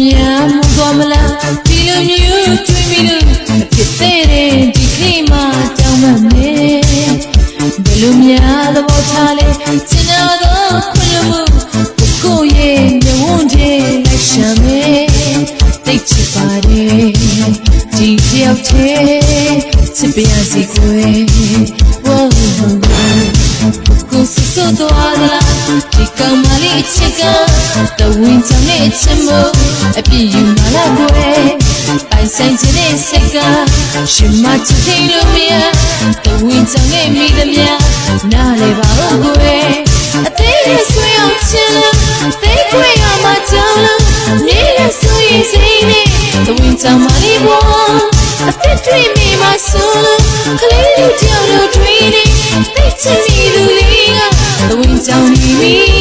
များမသွားမလားဒီလိုမျိုးတွေးပြီးလို့အဖြစ်သေးတယ်ဒီခေတ်မှာတောင်းမှမယ်ဘယ်လိုများသဘောထားလဲစင်နာတော့ခွင့်လို့ကိုရဲ့မျက်ဝန်းထဲလိုက်ရှာမယ်တိတ်ချပါတယ်ဒီတယောက်တည်းချစ်ပြရစီကွယ် Whoa. ကိုစစသွားသလားဒီကောင် မလေးအချစ်ကတဝင်းချောင်းနဲ့အချစ်မို့အပြည့်ယူမလားကွယ်ပိုင်ဆိုင်ခြင်းနဲ့စိတ်ကရှင်မချစ်သေးလို့မရတဝင်းချောင်းနဲ့မိသမျှနားလေပါဦးကွယ်အသေးရဆွေအောင်ချင်လို့သိခွေရမှာကြောက်လို့နေရဆိုရင်စိတ်နဲ့တဝင်းချောင်းမလေးပေါ်အသက်တွေမိမဆိုလို့ကလေးလေးကြောက်လို့တွေးနေသိချင်မိသူလေးကတဝင်းချောင်းနေပြီ